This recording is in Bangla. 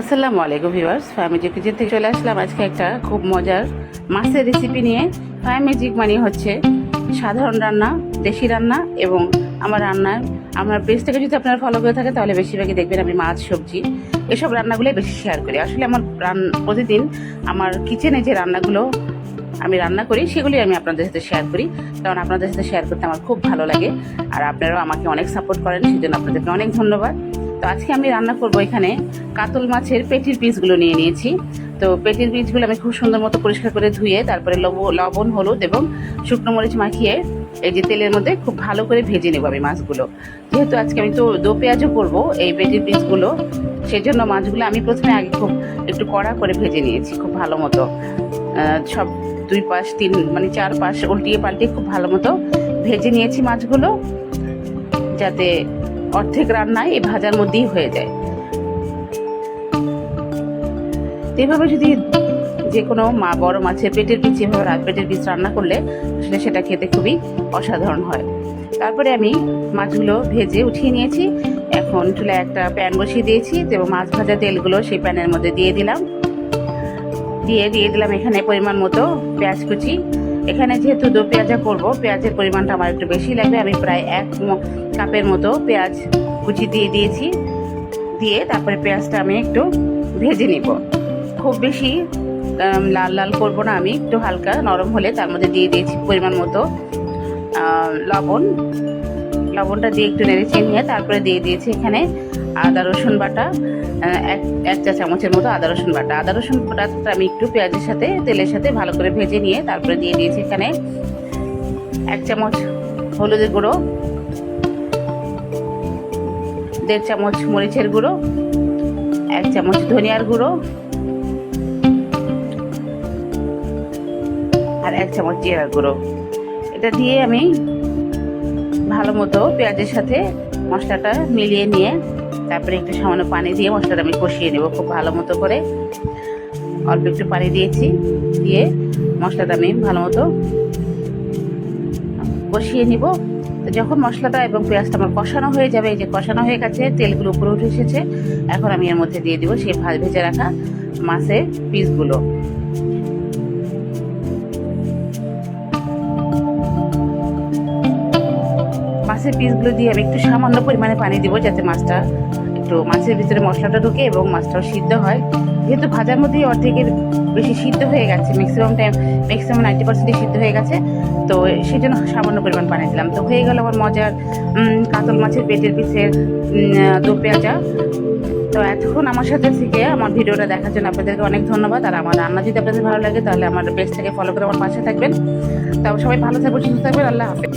আসসালামু আলাইকুম ভিউয়ার্স ফ্যামিলি কিচেন থেকে চলে আসলাম আজকে একটা খুব মজার মাছের রেসিপি নিয়ে। ম্যাজিক মানে হচ্ছে সাধারণ রান্না, দেশি রান্না এবং আমার রান্নার, আমার পেজ থেকে যদি আপনারা ফলো করে থাকে তাহলে বেশিরভাগই দেখবেন আমি মাছ, সবজি এসব রান্নাগুলোই বেশি শেয়ার করি। আসলে আমার রান, প্রতিদিন আমার কিচেনে যে রান্নাগুলো আমি রান্না করি সেগুলি আমি আপনাদের সাথে শেয়ার করি। কারণ আপনাদের সাথে শেয়ার করতে আমার খুব ভালো লাগে। আর আপনারাও আমাকে অনেক সাপোর্ট করেন, সেজন্য আপনাদেরকে অনেক ধন্যবাদ। তো আজকে আমি রান্না করব এখানে কাতল মাছের পেটির পিসগুলো নিয়ে নিয়েছি। তো পেটির পিসগুলো আমি খুব সুন্দর মতো পরিষ্কার করে ধুয়ে, তারপরে লব- লবণ, হলুদ এবং শুকনো মরিচ মাখিয়ে এই যে তেলের মধ্যে খুব ভালো করে ভেজে নেব আমি মাছগুলো। যেহেতু আজকে আমি তো দো পেঁয়াজও করব এই পেটির পিসগুলো, সেজন্য মাছগুলো আমি প্রথমে আগে খুব একটু কড়া করে ভেজে নিয়েছি খুব ভালো মতো। সব দুই পাশ, তিন মানে চার পাশ উল্টিয়ে পাল্টিয়ে খুব ভালো মতো ভেজে নিয়েছি মাছগুলো, যাতে অর্ধেক রান্নায় এই ভাজার মধ্যেই হয়ে যায়। এভাবে যদি যে কোনো মা বড় মাছের পেটের পিস এভাবে রাত পেটের পিস রান্না করলে, আসলে সেটা খেতে খুবই অসাধারণ হয়। তারপরে আমি মাছগুলো ভেজে উঠিয়ে নিয়েছি। এখন চুলায় একটা প্যান বসিয়ে দিয়েছি। এবং মাছ ভাজা তেলগুলো সেই প্যানের মধ্যে দিয়ে দিলাম। দিয়ে দিয়ে দিলাম এখানে পরিমাণ মতো পেঁয়াজ কুচি। এখানে যেহেতু দো পেঁয়াজা করব, পেঁয়াজের পরিমাণটা আমার একটু বেশি লাগবে। আমি প্রায় এক কাপের মতো পেঁয়াজ কুচি দিয়ে দিয়েছি। দিয়ে তারপরে পেঁয়াজটা আমি একটু ভেজে নিব। খুব বেশি লাল লাল করব না আমি, একটু হালকা নরম হলে তার মধ্যে দিয়ে দিয়েছি পরিমাণ মতো লবণ। লবণটা দিয়ে একটু নেড়ে নিয়ে তারপরে দিয়ে দিয়েছি এখানে আদা রসুন বাটা এক এক চা চামচের মতো আদা রসুন বাটা। আদা রসুন বাটাটা আমি একটু পেঁয়াজের সাথে, তেলের সাথে ভালো করে ভেজে নিয়ে তারপরে দিয়ে দিয়েছি এখানে এক চামচ হলুদের গুঁড়ো, দেড় চামচ মরিচের গুঁড়ো, এক চামচ ধনিয়ার গুঁড়ো, আর এক চামচ জিরার গুঁড়ো। এটা দিয়ে আমি ভালো মতো পেঁয়াজের সাথে মশলাটা মিলিয়ে নিয়ে তারপরে একটু সামান্য পানি দিয়ে মশলাটা আমি কষিয়ে নেব খুব ভালো মতো করে। অল্প একটু পানি দিয়েছি, দিয়ে মশলাটা আমি ভালো মতো কষিয়ে নিব। তো যখন মশলাটা এবং পেঁয়াজটা আমার কষানো হয়ে যাবে, এই যে কষানো হয়ে গেছে, তেলগুলো উপরে উঠে এসেছে, এখন আমি এর মধ্যে দিয়ে দিব সেই ভাজ ভেজে রাখা মাছের পিসগুলো মাছের পিসগুলো দিয়ে আমি একটু সামান্য পরিমাণে পানি দিব যাতে মাছটা একটু মাছের ভিতরে মশলাটা ঢুকে এবং মাছটাও সিদ্ধ হয়। যেহেতু ভাজার মধ্যেই অর্ধেকের বেশি সিদ্ধ হয়ে গেছে ম্যাক্সিমাম টাইম ম্যাক্সিমাম নাইনটি পার্সেন্টই সিদ্ধ হয়ে গেছে, তো সেই জন্য সামান্য পরিমাণ পানি দিলাম। তো হয়ে গেল আমার মজার কাতল মাছের পেটের পিসের দো পেঁয়াজা। তো এতক্ষণ আমার সাথে থেকে আমার ভিডিওটা দেখার জন্য আপনাদেরকে অনেক ধন্যবাদ। আর আমার রান্না যদি আপনাদের ভালো লাগে, তাহলে আমার পেজ থেকে ফলো করে আমার পাশে থাকবেন। তো সবাই ভালো থাকবেন, সুস্থ থাকবেন, আল্লাহ হাফেজ।